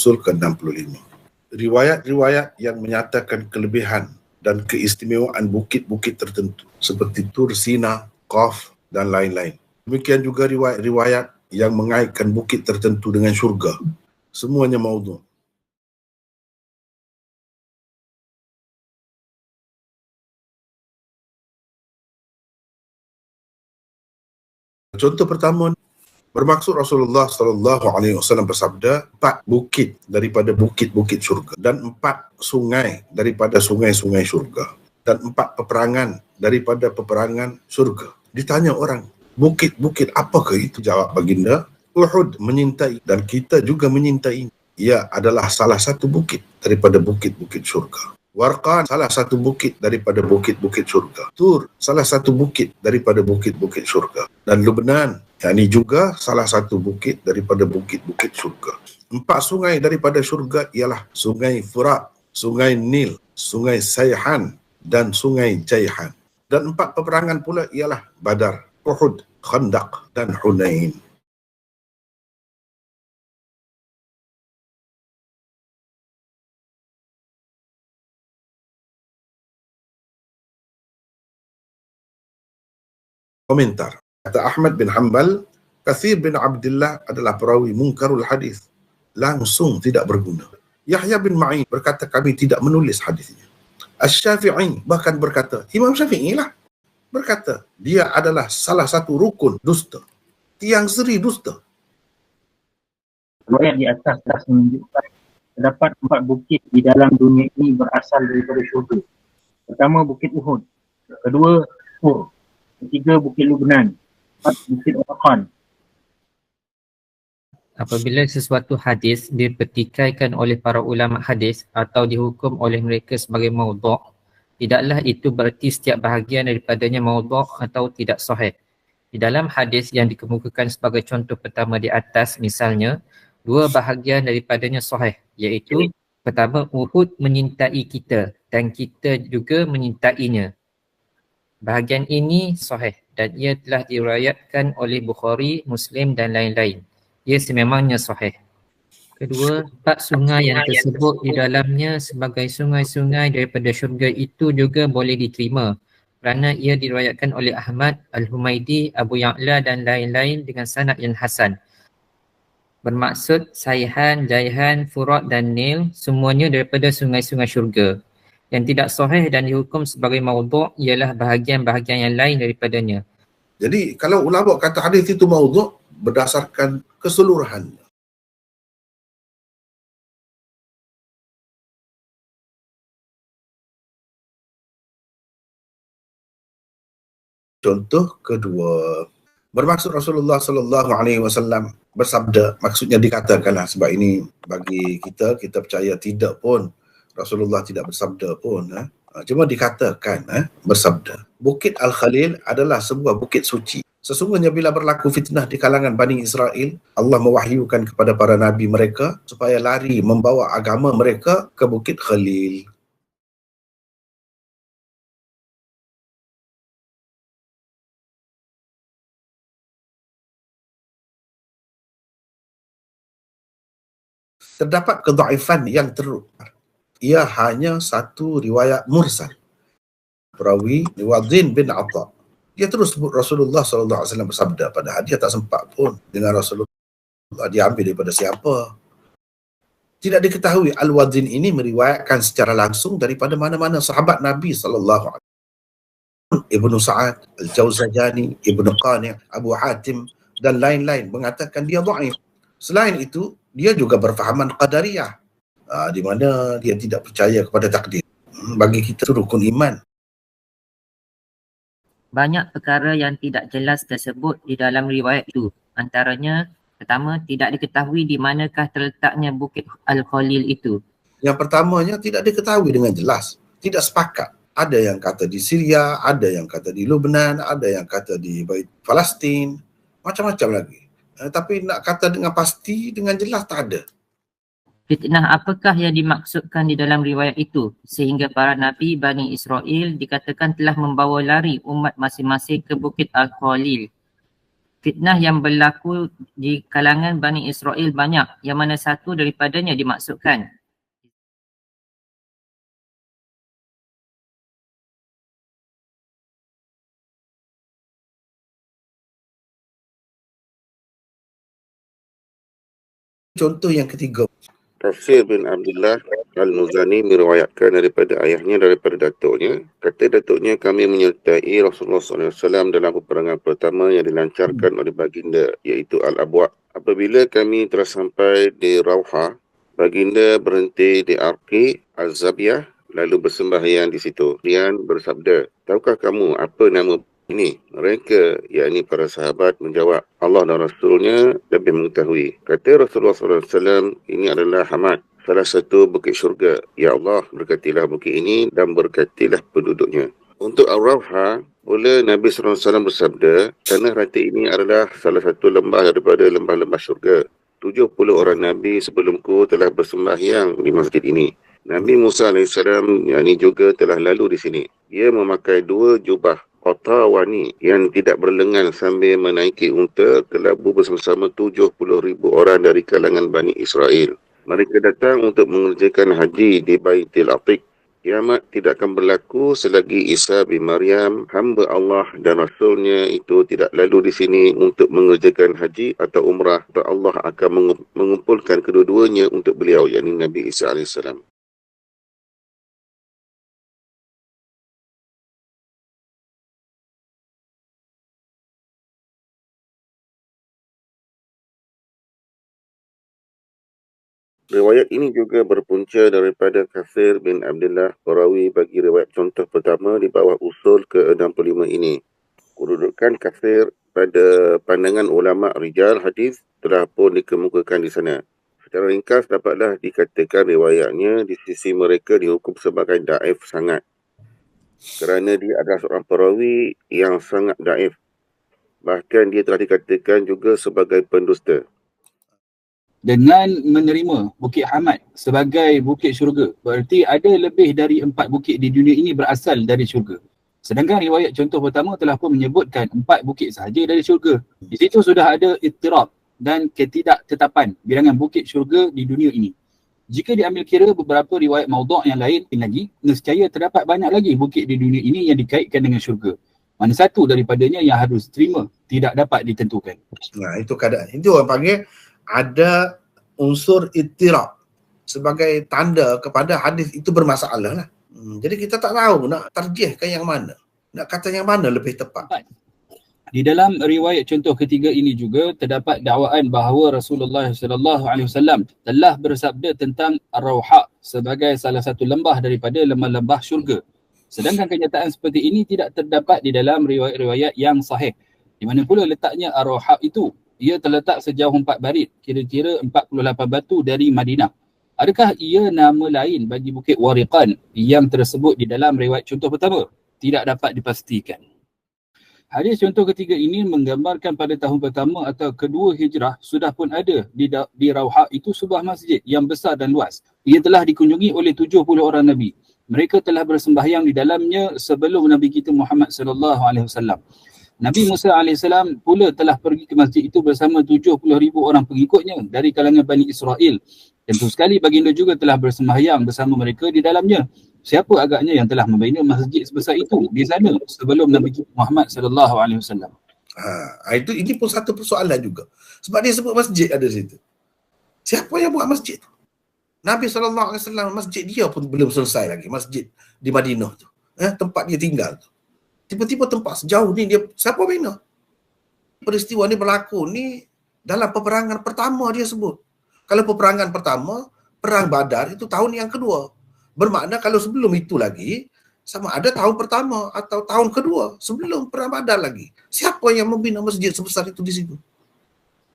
Usul ke-65. Riwayat-riwayat yang menyatakan kelebihan dan keistimewaan bukit-bukit tertentu seperti Tur Sina, Qaf dan lain-lain. Demikian juga riwayat-riwayat yang mengaitkan bukit tertentu dengan syurga. Semuanya maudhu. Contoh pertama bermaksud Rasulullah sallallahu alaihi wasallam bersabda empat bukit daripada bukit-bukit syurga dan empat sungai daripada sungai-sungai syurga dan empat peperangan daripada peperangan syurga. Ditanya orang, bukit-bukit apakah itu? Jawab baginda, Uhud menyintai dan kita juga menyintai. Ia adalah salah satu bukit daripada bukit-bukit syurga. Warqan salah satu bukit daripada bukit-bukit syurga. Tur salah satu bukit daripada bukit-bukit syurga. Dan Lubnan yang ini juga salah satu bukit daripada bukit-bukit syurga. Empat sungai daripada syurga ialah sungai Furat, sungai Nil, sungai Sayhan dan sungai Jaihan. Dan empat peperangan pula ialah Badar, Uhud, Khandaq dan Hunain. Komentar. Kata Ahmad bin Hanbal, Kathir bin Abdullah adalah perawi mungkarul hadis. Langsung tidak berguna. Yahya bin Ma'in berkata kami tidak menulis hadisnya. Asy-Syafi'i bahkan berkata, Imam Syafi'i lah berkata, dia adalah salah satu rukun dusta. Tiang seri dusta. Riwayat di atas telah menunjukkan terdapat empat bukit di dalam dunia ini berasal daripada syurga. Pertama, Bukit Uhud. Kedua, Tur ketiga Bukit Lubnan, empat Bukit Orhan. Apabila sesuatu hadis dipertikaikan oleh para ulama hadis atau dihukum oleh mereka sebagai maudhu', tidaklah itu berarti setiap bahagian daripadanya maudhu' atau tidak sahih. Di dalam hadis yang dikemukakan sebagai contoh pertama di atas misalnya, dua bahagian daripadanya sahih iaitu pertama Uhud menyintai kita dan kita juga menyintainya. Bahagian ini sahih dan ia telah diriwayatkan oleh Bukhari, Muslim dan lain-lain. Ia sememangnya sahih. Kedua, empat sungai yang tersebut di dalamnya sebagai sungai-sungai daripada syurga itu juga boleh diterima kerana ia diriwayatkan oleh Ahmad, Al-Humaidi, Abu Ya'la dan lain-lain dengan sanad yang hasan. Bermaksud Saihan, Jaihan, Furat dan Nil semuanya daripada sungai-sungai syurga yang tidak sahih dan dihukum sebagai maudhu' ialah bahagian-bahagian yang lain daripadanya. Jadi kalau ulama kata hadis itu maudhu' berdasarkan keseluruhannya. Contoh kedua, bermaksud Rasulullah sallallahu alaihi wasallam bersabda, maksudnya dikatakanlah sebab ini bagi kita kita percaya tidak pun Rasulullah tidak bersabda pun eh. cuma dikatakan eh, bersabda Bukit Al-Khalil adalah sebuah bukit suci Sesungguhnya bila berlaku fitnah di kalangan Bani Israel, Allah mewahyukan kepada para nabi mereka supaya lari membawa agama mereka ke Bukit Khalil. Terdapat kedaifan yang teruk ia hanya satu riwayat mursal. Perawi Wadin bin Atta. Dia terus sebut Rasulullah wasallam bersabda padahal dia tak sempat pun dengan Rasulullah dia ambil daripada siapa. Tidak diketahui Al-Wadin ini meriwayatkan secara langsung daripada mana-mana sahabat Nabi wasallam. Ibnu Sa'ad, Al-Jawzajani, Ibnu Qani', Abu Hatim dan lain-lain mengatakan dia dhaif. Selain itu, dia juga berfahaman qadariyah uh, di mana dia tidak percaya kepada takdir. Hmm, bagi kita itu rukun iman. Banyak perkara yang tidak jelas tersebut di dalam riwayat itu. Antaranya, pertama, tidak diketahui di manakah terletaknya Bukit Al-Khalil itu. Yang pertamanya tidak diketahui dengan jelas. Tidak sepakat. Ada yang kata di Syria, ada yang kata di Lebanon, ada yang kata di Palestin, macam-macam lagi. Eh, tapi nak kata dengan pasti, dengan jelas tak ada. Fitnah apakah yang dimaksudkan di dalam riwayat itu sehingga para Nabi Bani Israel dikatakan telah membawa lari umat masing-masing ke Bukit Al-Khalil. Fitnah yang berlaku di kalangan Bani Israel banyak. Yang mana satu daripadanya dimaksudkan. Contoh yang ketiga. Tafsir bin Abdullah Al-Muzani meriwayatkan daripada ayahnya daripada datuknya. Kata datuknya kami menyertai Rasulullah SAW dalam peperangan pertama yang dilancarkan oleh baginda iaitu Al-Abwa. Apabila kami telah sampai di Rauha, baginda berhenti di Arqi Al-Zabiyah lalu bersembahyang di situ. Kemudian bersabda, tahukah kamu apa nama ini mereka yakni para sahabat menjawab Allah dan Rasulnya lebih mengetahui. Kata Rasulullah SAW ini adalah Hamad salah satu bukit syurga. Ya Allah berkatilah bukit ini dan berkatilah penduduknya. Untuk Ar-Rawha oleh Nabi SAW bersabda tanah rati ini adalah salah satu lembah daripada lembah-lembah syurga. 70 orang Nabi sebelumku telah bersembahyang di masjid ini. Nabi Musa AS yang ini juga telah lalu di sini. Ia memakai dua jubah Qatawani yang tidak berlengan sambil menaiki unta kelabu bersama-sama 70 ribu orang dari kalangan Bani Israel. Mereka datang untuk mengerjakan haji di Baitil Atiq. Kiamat tidak akan berlaku selagi Isa bin Maryam, hamba Allah dan Rasulnya itu tidak lalu di sini untuk mengerjakan haji atau umrah Allah akan mengumpulkan kedua-duanya untuk beliau, yakni Nabi Isa AS. Riwayat ini juga berpunca daripada Kasir bin Abdullah Qarawi bagi riwayat contoh pertama di bawah usul ke-65 ini. Kedudukan Kasir pada pandangan ulama rijal hadis telah pun dikemukakan di sana. Secara ringkas dapatlah dikatakan riwayatnya di sisi mereka dihukum sebagai daif sangat. Kerana dia adalah seorang perawi yang sangat daif. Bahkan dia telah dikatakan juga sebagai pendusta dengan menerima Bukit Hamad sebagai bukit syurga. Berarti ada lebih dari empat bukit di dunia ini berasal dari syurga. Sedangkan riwayat contoh pertama telah pun menyebutkan empat bukit sahaja dari syurga. Di situ sudah ada ittirab dan ketidaktetapan bilangan bukit syurga di dunia ini. Jika diambil kira beberapa riwayat maudhu' yang lain lagi, nescaya terdapat banyak lagi bukit di dunia ini yang dikaitkan dengan syurga. Mana satu daripadanya yang harus terima tidak dapat ditentukan. Nah, itu keadaan. Itu orang panggil ada unsur ittirab sebagai tanda kepada hadis itu bermasalah lah. Hmm, jadi kita tak tahu nak tarjihkan yang mana. Nak kata yang mana lebih tepat. Di dalam riwayat contoh ketiga ini juga terdapat dakwaan bahawa Rasulullah sallallahu alaihi wasallam telah bersabda tentang Ar-Rauha sebagai salah satu lembah daripada lembah-lembah syurga. Sedangkan kenyataan seperti ini tidak terdapat di dalam riwayat-riwayat yang sahih. Di mana pula letaknya Ar-Rauha itu? Ia terletak sejauh empat barit, kira-kira 48 batu dari Madinah. Adakah ia nama lain bagi Bukit Wariqan yang tersebut di dalam riwayat contoh pertama? Tidak dapat dipastikan. Hadis contoh ketiga ini menggambarkan pada tahun pertama atau kedua hijrah sudah pun ada di, di Rauha itu sebuah masjid yang besar dan luas. Ia telah dikunjungi oleh 70 orang Nabi. Mereka telah bersembahyang di dalamnya sebelum Nabi kita Muhammad sallallahu alaihi wasallam. Nabi Musa AS pula telah pergi ke masjid itu bersama 70 ribu orang pengikutnya dari kalangan Bani Israel. Tentu sekali baginda juga telah bersembahyang bersama mereka di dalamnya. Siapa agaknya yang telah membina masjid sebesar itu di sana sebelum Nabi Muhammad alaihi wasallam? Ha, itu ini pun satu persoalan juga. Sebab dia sebut masjid ada situ. Siapa yang buat masjid tu? Nabi wasallam masjid dia pun belum selesai lagi masjid di Madinah tu. Eh, tempat dia tinggal tu tiba-tiba tempat sejauh ni dia siapa bina? Peristiwa ni berlaku ni dalam peperangan pertama dia sebut. Kalau peperangan pertama perang badar itu tahun yang kedua. Bermakna kalau sebelum itu lagi sama ada tahun pertama atau tahun kedua sebelum perang badar lagi. Siapa yang membina masjid sebesar itu di situ